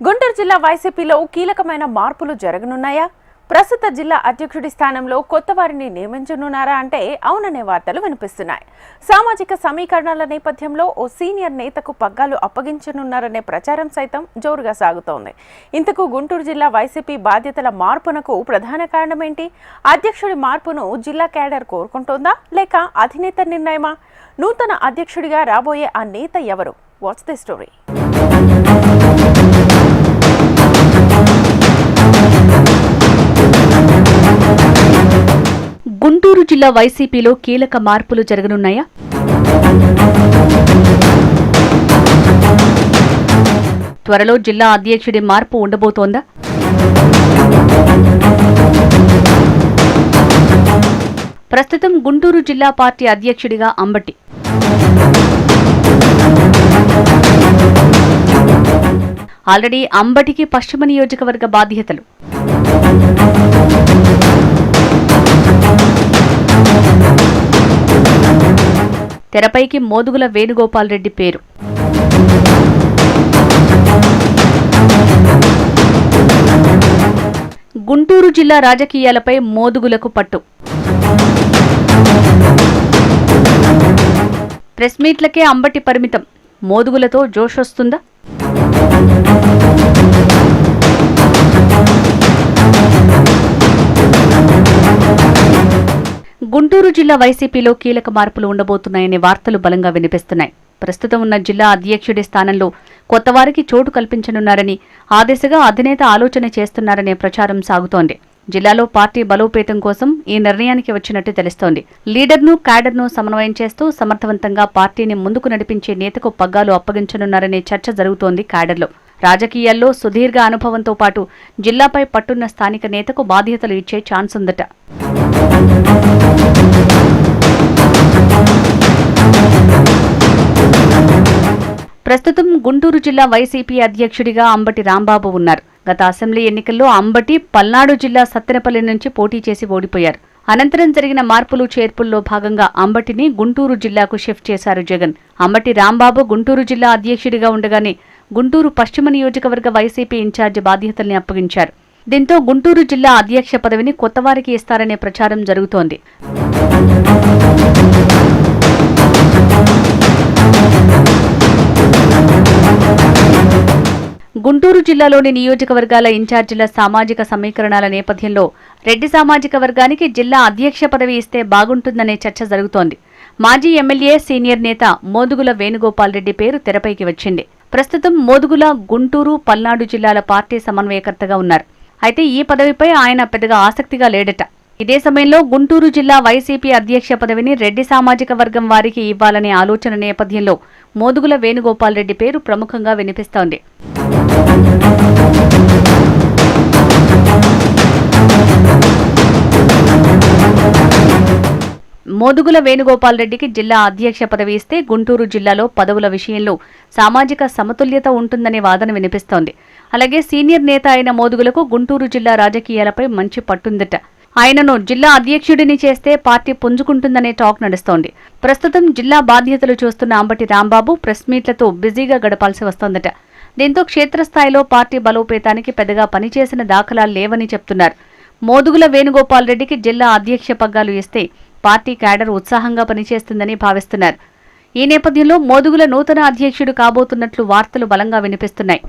గుంటూరు జిల్లా వైసీపీలో కీలకమైన మార్పులు జరగనున్నాయా? ప్రస్తుత జిల్లా అధ్యక్షుడి స్థానంలో కొత్త వారిని నియమించనున్నారా అంటే అవుననే వార్తలు వినిపిస్తున్నాయి. సామాజిక సమీకరణాల నేపథ్యంలో ఓ సీనియర్ నేతకు పగ్గాలు అప్పగించనున్నారనే ప్రచారం సైతం జోరుగా సాగుతోంది. ఇంతకు గుంటూరు జిల్లా వైసీపీ బాధ్యతల మార్పునకు ప్రధాన కారణమేంటి? అధ్యక్షుడి మార్పును జిల్లా కేడర్ కోరుకుంటోందా లేక అధినేత నిర్ణయమా? నూతన అధ్యక్షుడిగా రాబోయే ఆ నేత ఎవరు? వాట్స్ ది స్టోరీ జిల్లా వైసీపీలో కీలక మార్పులు జరగనున్నాయా? త్వరలో జిల్లా అధ్యక్షుడి మార్పు ఉండబోతోందా? ప్రస్తుతం గుంటూరు జిల్లా పార్టీ అధ్యక్షుడిగా అంబటి. ఆల్రెడీ అంబటికి పశ్చిమ నియోజకవర్గ బాధ్యతలు. తెరపైకి మోదుగుల వేణుగోపాల్ రెడ్డి పేరు. గుంటూరు జిల్లా రాజకీయాలపై మోదుగులకు పట్టు. ప్రెస్ మీట్లకే అంబటి పరిమితం. మోదుగులతో జోష్ వస్తుందా? గుంటూరు జిల్లా వైసీపీలో కీలక మార్పులు ఉండబోతున్నాయనే వార్తలు బలంగా వినిపిస్తున్నాయి. ప్రస్తుతం ఉన్న జిల్లా అధ్యక్షుడి స్థానంలో కొత్తవారికి చోటు కల్పించనున్నారని ఆ దిశగా అధినేత ఆలోచన చేస్తున్నారనే ప్రచారం సాగుతోంది. జిల్లాలో పార్టీ బలోపేతం కోసం ఈ నిర్ణయానికి వచ్చినట్టు తెలుస్తోంది. లీడర్ను క్యాడర్ను సమన్వయం చేస్తూ సమర్థవంతంగా పార్టీని ముందుకు నడిపించే నేతకు పగ్గాలు అప్పగించనున్నారనే చర్చ జరుగుతోంది క్యాడర్లో. రాజకీయాల్లో సుదీర్ఘ అనుభవంతో పాటు జిల్లాపై పట్టున్న స్థానిక నేతకు బాధ్యతలు ఇచ్చే ఛాన్స్ ఉందట ప్రస్తుతం గుంటూరు జిల్లా వైసీపీ అధ్యక్షుడిగా అంబటి రాంబాబు ఉన్నారు. గత అసెంబ్లీ ఎన్నికల్లో అంబటి పల్నాడు జిల్లా సత్తెనపల్లి నుంచి పోటీ చేసి ఓడిపోయారు. అనంతరం జరిగిన మార్పులు చేర్పుల్లో భాగంగా అంబటిని గుంటూరు జిల్లాకు షిఫ్ట్ చేశారు జగన్. అంబటి రాంబాబు గుంటూరు జిల్లా అధ్యక్షుడిగా ఉండగానే గుంటూరు పశ్చిమ నియోజకవర్గ వైసీపీ ఇన్ఛార్జి బాధ్యతల్ని అప్పగించారు. దీంతో గుంటూరు జిల్లా అధ్యక్ష పదవిని కొత్తవారికి ఇస్తారనే ప్రచారం జరుగుతోంది. గుంటూరు జిల్లాలోని నియోజకవర్గాల ఇన్ఛార్జీల సామాజిక సమీకరణాల నేపథ్యంలో రెడ్డి సామాజిక వర్గానికి జిల్లా అధ్యక్ష పదవి ఇస్తే బాగుంటుందనే చర్చ జరుగుతోంది. మాజీ ఎమ్మెల్యే సీనియర్ నేత మోదుగుల వేణుగోపాల్ రెడ్డి పేరు తెరపైకి వచ్చింది. ప్రస్తుతం మోదుగుల గుంటూరు పల్నాడు జిల్లాల పార్టీ సమన్వయకర్తగా ఉన్నారు. అయితే ఈ పదవిపై ఆయన పెద్దగా ఆసక్తిగా లేడట. ఇదే సమయంలో గుంటూరు జిల్లా వైసీపీ అధ్యక్ష పదవిని రెడ్డి సామాజిక వర్గం వారికి ఇవ్వాలనే ఆలోచన నేపథ్యంలో మోదుగుల వేణుగోపాల్ రెడ్డి పేరు ప్రముఖంగా వినిపిస్తోంది. మోదుగుల వేణుగోపాల్ రెడ్డికి జిల్లా అధ్యక్ష పదవి ఇస్తే గుంటూరు జిల్లాలో పదవుల విషయంలో సామాజిక సమతుల్యత ఉంటుందనే వాదన వినిపిస్తోంది. అలాగే సీనియర్ నేత అయిన మోదుగులకు గుంటూరు జిల్లా రాజకీయాలపై మంచి పట్టుందట. ఆయనను జిల్లా అధ్యక్షుడిని చేస్తే పార్టీ పుంజుకుంటుందనే టాక్ నడుస్తోంది. ప్రస్తుతం జిల్లా బాధ్యతలు చూస్తున్న అంబటి రాంబాబు ప్రెస్ మీట్లతో బిజీగా గడపాల్సి వస్తోందట. దీంతో క్షేత్రస్థాయిలో పార్టీ బలోపేతానికి పెద్దగా పనిచేసిన దాఖలాలు లేవని చెప్తున్నారు. మోదుగుల వేణుగోపాల్ రెడ్డికి జిల్లా అధ్యక్ష పగ్గాలు ఇస్తే పార్టీ క్యాడర్ ఉత్సాహంగా పనిచేస్తుందని భావిస్తున్నారు. ఈ నేపథ్యంలో మోదుగుల నూతన అధ్యక్షుడు కాబోతున్నట్లు వార్తలు బలంగా వినిపిస్తున్నాయి.